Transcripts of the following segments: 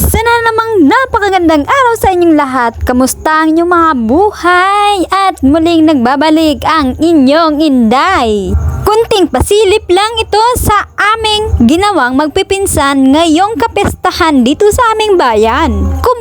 Isa na namang napakagandang araw sa inyong lahat. Kamusta ang inyong mga buhay? At muling nagbabalik ang inyong inday. Kunting pasilip lang ito sa aming ginawang magpipinsan ngayong kapestahan dito sa aming bayan.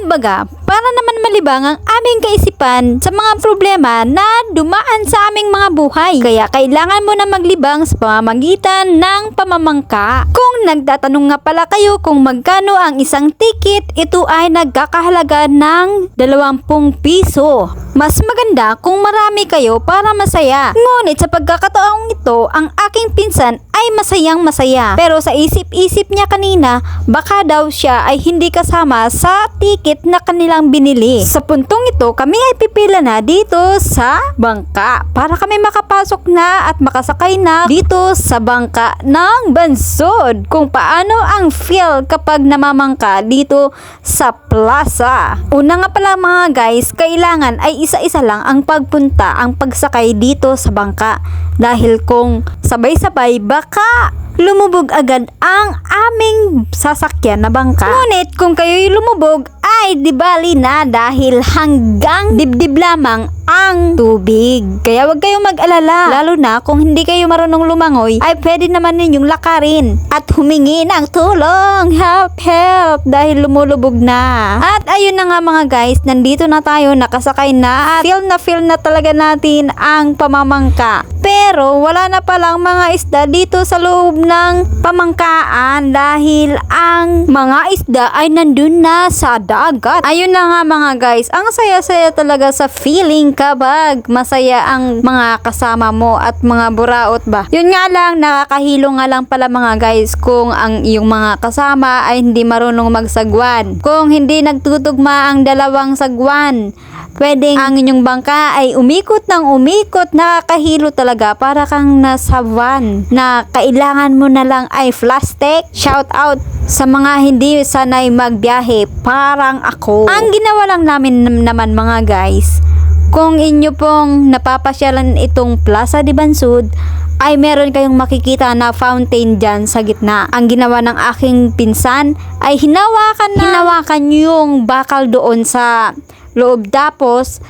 Kumbaga, para naman malibang ang aming kaisipan sa mga problema na dumaan sa aming mga buhay. Kaya kailangan mo na maglibang sa pamamagitan ng pamamangka. Kung nagtatanong nga pala kayo kung magkano ang isang ticket, ito ay nagkakahalaga ng 20 piso. Mas maganda kung marami kayo para masaya. Ngunit sa pagkakataong ito, ang aking pinsan ay masayang masaya. Pero sa isip-isip niya kanina, baka daw siya ay hindi kasama sa ticket na kanilang binili. Sa puntong ito, kami ay pipila na dito sa bangka para kami makapasok na at makasakay na dito sa bangka ng bansod. Kung paano ang feel kapag namamangka dito sa plaza. Una nga pala mga guys, kailangan ay isa-isa lang ang pagpunta, ang pagsakay dito sa bangka. Dahil kung sabay-sabay, baka lumubog agad ang aming sasakyan na bangka. Ngunit kung kayo'y lumubog, ay di bali na dahil hanggang dibdib lamang ang tubig. Kaya wag kayong mag-alala. Lalo na kung hindi kayo marunong lumangoy, ay pwede naman ninyong lakarin at humingi ng tulong. Help, help! Dahil lumulubog na. At ayun na nga mga guys, nandito na tayo, nakasakay na at feel na feel na talaga natin ang pamamangka. Pero wala na palang mga isda dito sa loob ng pamangkaan dahil ang mga isda ay nandun na sa dagat. Ayun na nga mga guys, ang saya-saya talaga sa feeling kapag masaya ang mga kasama mo at mga buraot ba. Yun nga lang, nakakahilo nga lang pala mga guys kung ang iyong mga kasama ay hindi marunong magsagwan. Kung hindi nagtutugma ang dalawang sagwan, pwedeng ang inyong bangka ay umikot ng umikot, nakakahilo talaga para kang nasa van na kailangan mo na lang ay plastic. Shout out sa mga hindi sanay magbiyahe, parang ako. Ang ginawa lang namin nam- naman mga guys, kung inyo pong napapasyalan itong Plaza de Bansud, ay meron kayong makikita na fountain dyan sa gitna. Ang ginawa ng aking pinsan ay hinawakan na hinawakan yung bakal doon sa loob. Tapos,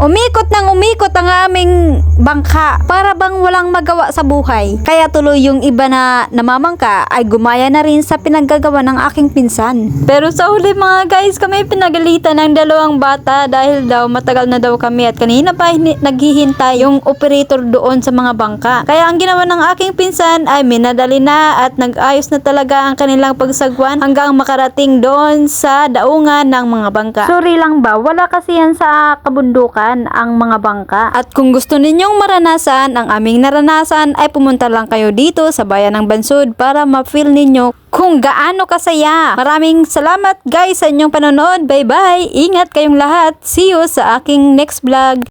umikot ng umikot ang aming bangka para bang walang magawa sa buhay. Kaya tuloy yung iba na namamangka ay gumaya na rin sa pinaggagawa ng aking pinsan. Pero sa huli mga guys, kami pinagalitan ng dalawang bata dahil daw matagal na daw kami at kanina pa naghihintay yung operator doon sa mga bangka. Kaya ang ginawa ng aking pinsan ay minadali na at nag-ayos na talaga ang kanilang pagsagwan hanggang makarating doon sa daungan ng mga bangka. Sorry lang ba, wala kasi yan sa kabundukan ang mga bangka. At kung gusto ninyong maranasan ang aming naranasan ay pumunta lang kayo dito sa bayan ng Bansud para ma-feel ninyo kung gaano kasaya. Maraming salamat guys sa inyong panonood. Bye bye! Ingat kayong lahat. See you sa aking next vlog.